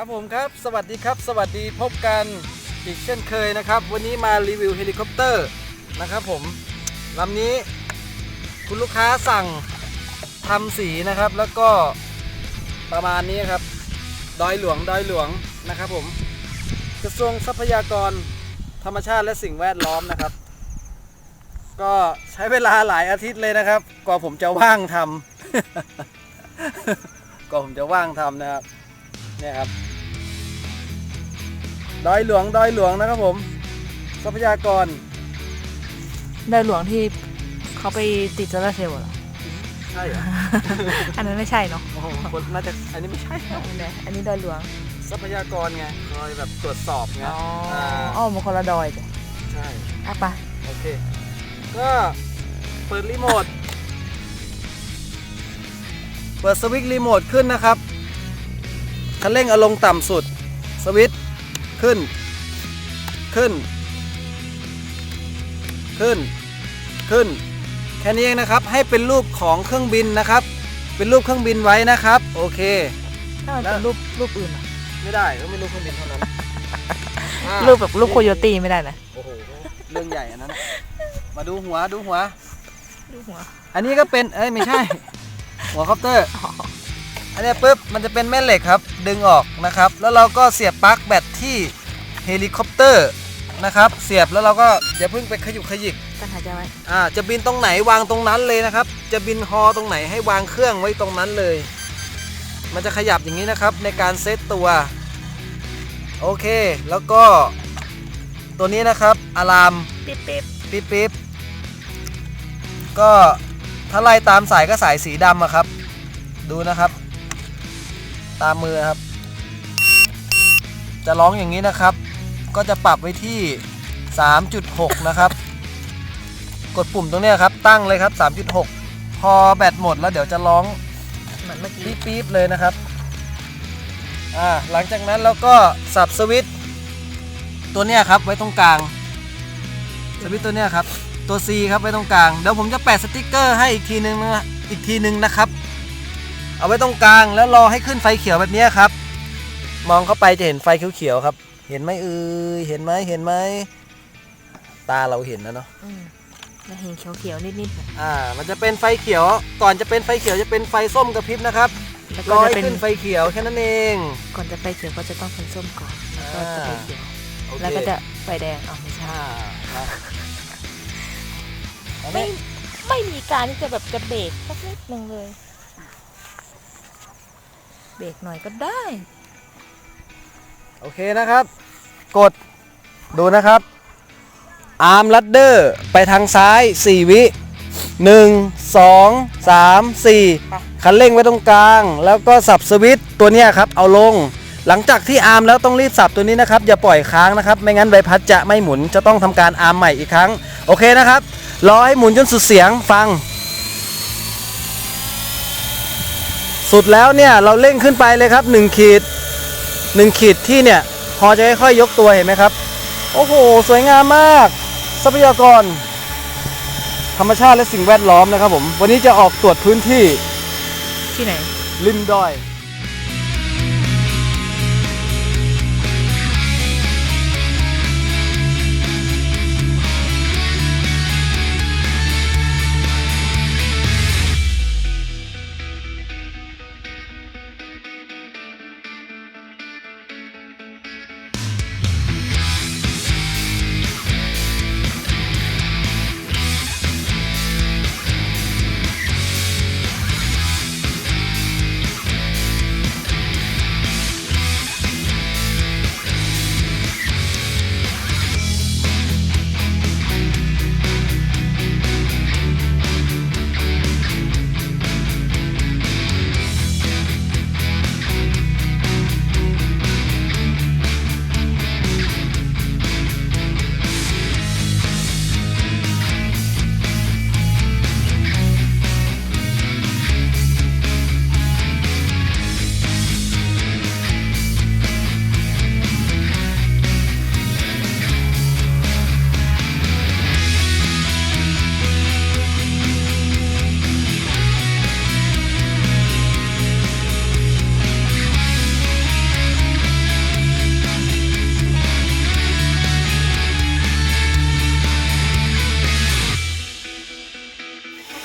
ครับผมครับสวัสดีครับ สวัสดีพบกันอีกเช่นเคยนะครับ วันนี้มารีวิวเฮลิคอปเตอร์นะครับผมลำนี้คุณลูกค้าสั่งทำสีนะครับ แล้วก็ประมาณนี้ครับดอยหลวงดอยหลวงนะครับผมกระทรวงทรัพยากรธรรมชาติและสิ่งแวดล้อมนะครับ ก็ใช้เวลาหลายอาทิตย์เลยนะครับกว่าผมจะว่างทำกว่าผมจะว่างทำนะครับเนี่ยครับ ดอยหลวงดอยหลวงนะครับผมทรัพยากรดอยหลวงที่เขาไปติดโซลาร์เซลล์เหรอ ใช่เหรอ อันนั้นไม่ใช่เนาะโอ้โหคนน่าจะอันนี้ไม่ใช่ครับอันนี้อันนี้ดอยหลวง ทรัพยากรไงคอยแบบตรวจสอบไงอ๋ออ่าอ๋อมันคนละดอยจ้ะใช่ อะไปะโอเค ก็เปิดรีโมท เปิดสวิตช์รีโมทขึ้นนะครับ คันเร่งเอาลงต่ำสุด สวิตช์ ขึ้น ขึ้น ขึ้น ขึ้น แค่นี้เองนะครับ ให้เป็นรูปของเครื่องบินนะครับ เป็นรูปเครื่องบินไว้นะครับ โอเค ถ้ามันแล้เป็นวรูปรูปอื่นอะไม่ได้ต้องเป็นรูปเครื่องบินเท่านั้นอ่ารูปแบบรูปโคโยตี้ไม่ได้นะโอ้โห เรื่องใหญ่อันนั้น มาดูหัว ดูหัวรูปหัว อันนี้ก็เป็น เอ้ย ไม่ใช่ หัวคอปเตอร์อัน เนี้ยปุ๊บมันจะเป็นแม่เหล็กครับ ดึงออกนะครับ แล้วเราก็เสียบปลั๊กแบตที่เฮลิคอปเตอร์นะครับ เสียบแล้วเราก็อย่าเพิ่งไปขยุกขยิกกันหายใจไว้อ่าจะบินตรงไหนวางตรงนั้นเลยนะครับ จะบินฮอตรงไหนให้วางเครื่องไว้ตรงนั้นเลย มันจะขยับอย่างนี้นะครับในการเซตตัว โอเค แล้วก็ตัวนี้นะครับอะลามปิ๊บปิ๊บปิ๊บปิ๊บก็ถ้าไล่ตามสายก็สายสีดำอะครับ ดูนะครับ ตามมือครับ จะร้องอย่างนี้นะครับ ก็จะปรับไว้ที่ 3.6 นะครับ กดปุ่มตรงเนี้ยครับ ตั้งเลยครับ 3.6 พอแบตหมดแล้วเดี๋ยวจะร้องเหมือนเมื่อกี้ปี๊บปี๊บเลยนะครับอ่าหลังจากนั้นเราก็สับสวิตช์ตัวเนี้ยครับไว้ตรงกลาง สวิตช์ตัวเนี้ยครับ ตัว C ครับไว้ตรงกลาง เดี๋ยวผมจะแปะสติกเกอร์ให้อีกทีนึงนะอีกทีนึงนะครับ เอาไว้ตรงกลางแล้วรอให้ขึ้นไฟเขียวแบบเนี้ยครับ มองเข้าไปจะเห็นไฟเขียวๆครับ เห็นไหมเอ่ยเห็นไหมเห็นไหมตาเราเห็นนะเนาะอืมจะเห็นเขียวๆนิดๆน่ะอ่า มันจะเป็นไฟเขียว ก่อนจะเป็นไฟเขียวจะเป็นไฟส้มกระพริบนะครับแล้วรก็อจะให้เป็นขึ้นไฟเขียวแค่นั้นเองก่อนจะไปเขียวก็จะต้องเป็นส้มก่อนแล้วก็จะไปเขียวโอเคแล้วก็จะไฟแดงอ๋อไม่ใช่ อ่านะอันไม่นี้ ไม่มีการที่จะแบบจะเบรกสักนิดนึงเลย เบรกหน่อยก็ได้ โอเคนะครับ กดดูนะครับอาร์มลัดเดอร์ไปทางซ้าย 4 วิ 1 2 3 4 คันเร่งไว้ตรงกลาง แล้วก็สับสวิตตัวเนี้ยครับ เอาลง หลังจากที่อาร์มแล้วต้องรีบสับตัวนี้นะครับ อย่าปล่อยค้างนะครับ ไม่งั้นใบพัดจะไม่หมุนจะต้องทำการอาร์มใหม่อีกครั้ง โอเคนะครับรอให้หมุนจนสุดเสียงฟัง สุดแล้วเนี่ยเราเร่งขึ้นไปเลยครับ 1 ขีด 1 ขีดที่เนี่ยพอจะค่อยๆยกตัวเห็นไหมครับ โอ้โห สวยงามมาก ทรัพยากร ธรรมชาติและสิ่งแวดล้อมนะครับผม วันนี้จะออกตรวจพื้นที่ที่ไหน ริมดอย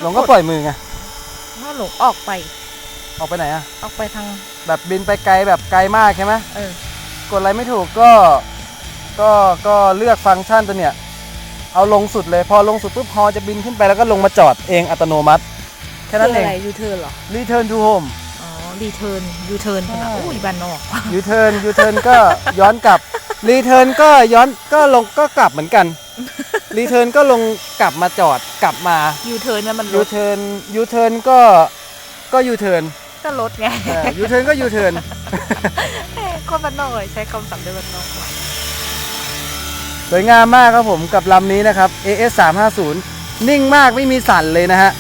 หลงก็ปล่อยมือไงถ้าหลงออกไป ออกไปไหนอะออกไปทาง แบบบินไปไกลแบบไกลมากใช่ไหมเออกดอะไรไม่ถูกก็ก็ก็เลือกฟังก์ชันตัวเนี้ยเอาลงสุดเลย พอลงสุดปุ๊บฮอจะบินขึ้นไปแล้วก็ลงมาจอดเองอัตโนมัติ แค่นั้นคือเองอะไรยูเทิร์นเหรอ Return to home อ๋อรีเทิร์นยูเทิร์นขนาดใช่อุ้ยบ้านนอกยูเทิร์นยูเทิร์นก็ย้อนกลับรีเทิร์นก็ย้อนก็ลงก็กลับเหมือนกัน รีเทิร์นก็ลงกลับมาจอดกลับมายูเทิร์นนั่นมันรยูถเทิร์นยูเทิร์นก็ก็ยูเทิร์นก็รถไงยูเทิร์นก็ยูเทิร์นเอ้ยคนบ้านนอกเลยใช้คำศัพท์ด้วยบ้านนอกว่ะสวยงามมากครับผมกับลำนี้นะครับ AS 3 5 0นิ่งมากไม่มีสั่นเลยนะฮะ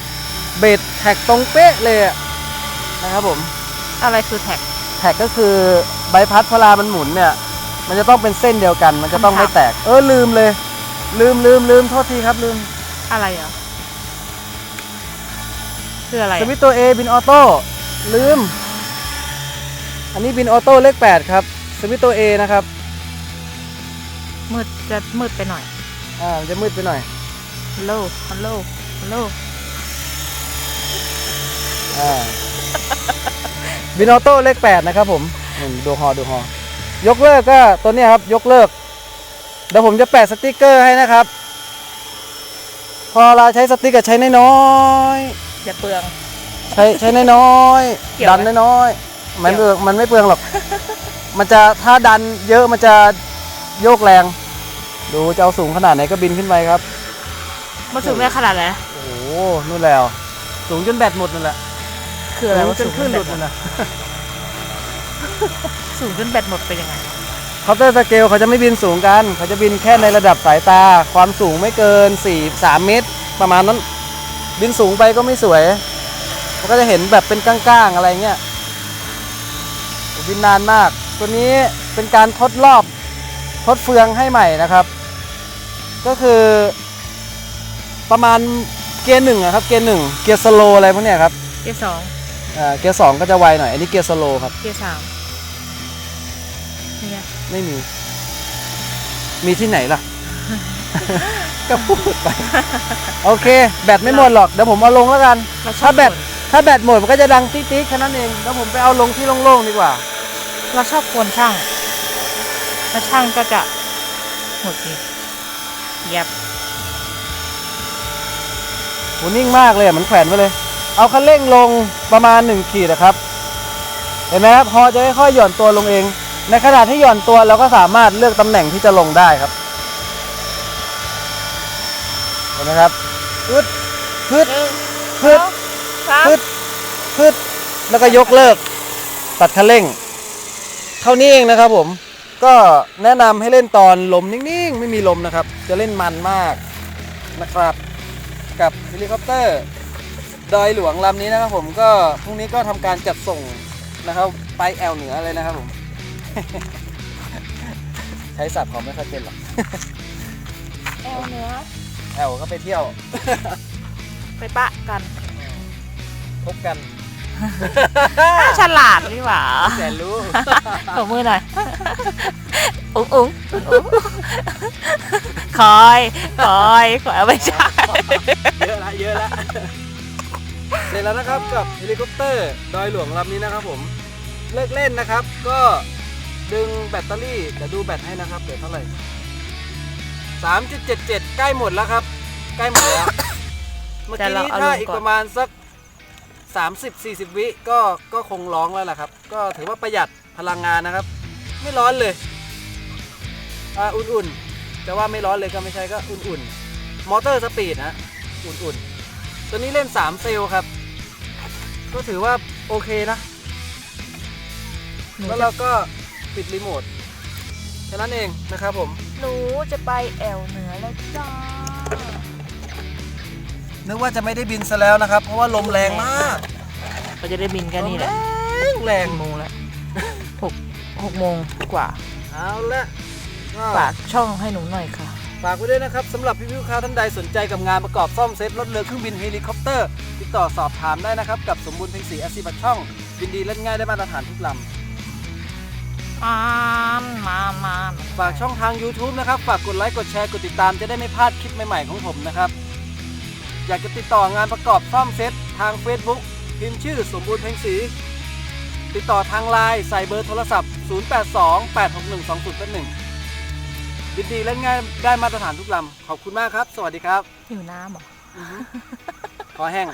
เบรดแท็กตรงเป๊ะเลยอะนะครับผม อะไรคือแท็ก แท็กก็คือใบพัดพลามันหมุนเนี่ย มันจะต้องเป็นเส้นเดียวกัน มันจะต้องไม่แตก เออลืมเลย ลืมลืมลืมโทษทีครับลืมอะไรอะคืออะไรสอะวิตช์ตัว A บินออโต้ลืม อันนี้บินออโต้เลข8ครับสวิตช์ตัว A นะครับมืดจะมืดไปหน่อยอ่ามันจะมืดไปหน่อยฮัลโหลฮัลโหลฮัลโหลอ่าบินออโต้เลข8นะครับผมนี่ดูฮอดูฮอยกเลิกก็ตัวเนี้ยครับยกเลิกเดี๋ยวผมจะแปะสติกเกอร์ให้นะครับ พอเราใช้สติกเกอร์ใช้น้อยๆอย่าเปลืองใช้ใช้น้อยเกี่ยวๆไหม ดันน้อยๆมันเกี่เปยวลืองมันไม่เปลืองหรอก มันจะถ้าดันเยอะมันจะโยกแรง ดูจะเอาสูงขนาดไหนก็บินขึ้นไปครับ มันสูงได้ขนาดไหนโอ้โหนู่นแล้ว สูงจนแบตหมดนั่นแหละคืออะไรสูงว่าจนสูงคลื่นหลุดจนั่นนแบตนะสูงจนแบตหมดเป็นยังไงเคาน์เตอร์สเกลเขาจะไม่บินสูงกัน เขาจะบินแค่ในระดับสายตา ความสูงไม่เกิน 4 3 เมตร ประมาณนั้น บินสูงไปก็ไม่สวย มันก็จะเห็นแบบเป็นก้างๆอะไรเงี้ยโอ้บินนานมาก ตัวนี้เป็นการทดรอบทดเฟืองให้ใหม่นะครับ ก็คือประมาณเกียร์หนึ่งอะครับ เกียร์หนึ่งเกียร์สโลว์อะไรพวกเนี้ยครับ เกียร์สองอ่าเกียร์สองก็จะไวหน่อย อันนี้เกียร์สโลว์ครับ เกียร์สาม เนี่ยไม่มี มีที่ไหนล่ะ ก็พูดไป โอเค แบตไม่หมดหรอก เดี๋ยวผมเอาลงแล้วกัน เราชอถ้าบแบตบ่นถ้าแบตหมดมันก็จะดังติ๊กๆแค่นั้นเอง แล้วผมไปเอาลงที่โล่งๆดีกว่า เราชอบกวนช่าง แล้วช่างก็จะหมดนี่เย็บโหนิ่งมากเลยอะเหมันแขวนไว้เลย เอาคันเร่งลงประมาณ 1 ขีดนะครับ เห็นไหมครับพอจะค่อยๆหย่อนตัวลงเอง ในขณะที่หย่อนตัวเราก็สามารถเลือกตำแหน่งที่จะลงได้ครับ เห็นไหมครับพึดพึดหนึ่งพึดสองสามพึดพึดแล้วก็ยกเลิก ตัดคันเร่ง เท่านี้เองนะครับผม ก็แนะนำให้เล่นตอนลมนิ่งๆ ไม่มีลมนะครับ จะเล่นมันมากนะครับ กับเฮลิคอปเตอร์ ดอยหลวงลำนี้นะครับผมก็พรุ่งนี้ก็ทำการจัดส่งนะครับ ไปแอลเหนือเลยนะครับผม ใช้ศัพท์เขาไม่ค่อยเป็นหรอกแอลเนื้อ แอลก็ไปเที่ยว ไปปะกันพบกันฉลาดนี่หว่าแสนรู้ตบมือหน่อย อุ้งอุ้งอุ้งอุ้งคอย คอยคอยเอาไม่ใช่เยอะละเยอะละเสร็จแล้วนะครับกับเฮลิคอปเตอร์ดอยหลวงลำนี้นะครับผม เลิกเล่นนะครับก็ ดึงแบตเตอรี่เดี๋ยวดูแบตให้นะครับเดี๋ยวเท่าไหร่3.77ใกล้หมดแล้วครับ ใกล้หมดแล้ว เมื่อแต่กี้เรานี้เอาถ้าลงอีกก่อนประมาณสัก30-40วิก็ก็คงร้องแล้วล่ะครับ ก็ถือว่าประหยัดพลังงานนะครับ ไม่ร้อนเลยอ่าอุ่นๆจะว่าไม่ร้อนเลยก็ไม่ใช่ก็อุ่นๆ มอเตอร์สปีดฮะอุ่นๆ ตัวนี้เล่น3เซลล์ครับ ก็ถือว่าโอเคนะหนูแล้วจะเราก็ ปิดรีโมทแค่นั้นเองนะครับผม หนูจะไปแอลเหนือแล้วจ้า นึกว่าจะไม่ได้บินซะแล้วนะครับ เพราะว่าลมแรงมากเราจะได้บินกันนี่แหละลมแรงแรงกี่โมงแล้วหกหกโมงกว่า เอาละก็ฝากช่องให้หนูหน่อยค่ะ ฝากไว้ด้วยนะครับสำหรับพี่ๆลูกค้าท่านใดสนใจกับงานประกอบซ่อมเซ็ตรถเรือเครื่องบินเฮลิคอปเตอร์ ติดต่อสอบถามได้นะครับ กับสมบูรณ์เพ็งศรีอาซีบัตช่องยินดีเล่นง่ายได้มาตรฐานทุกลำ มานมานมานฝากช่องทาง YouTube นะครับ ฝากกดไลค์ กดแชร์ กดติดตาม จะได้ไม่พลาดคลิปใหม่ๆของผมนะครับ อยากจะติดต่องานประกอบซ่อมเซ็ตทาง Facebook พิมพ์ชื่อสมบูรณ์เพ็งศรีติดต่อทางไลน์ใส่เบอร์โทรศัพท์ 0828612081ยินดีเล่นง่ายได้มาตรฐานทุกลำ ขอบคุณมากครับ สวัสดีครับ หิวน้ำเหรอ ขอแห้งอ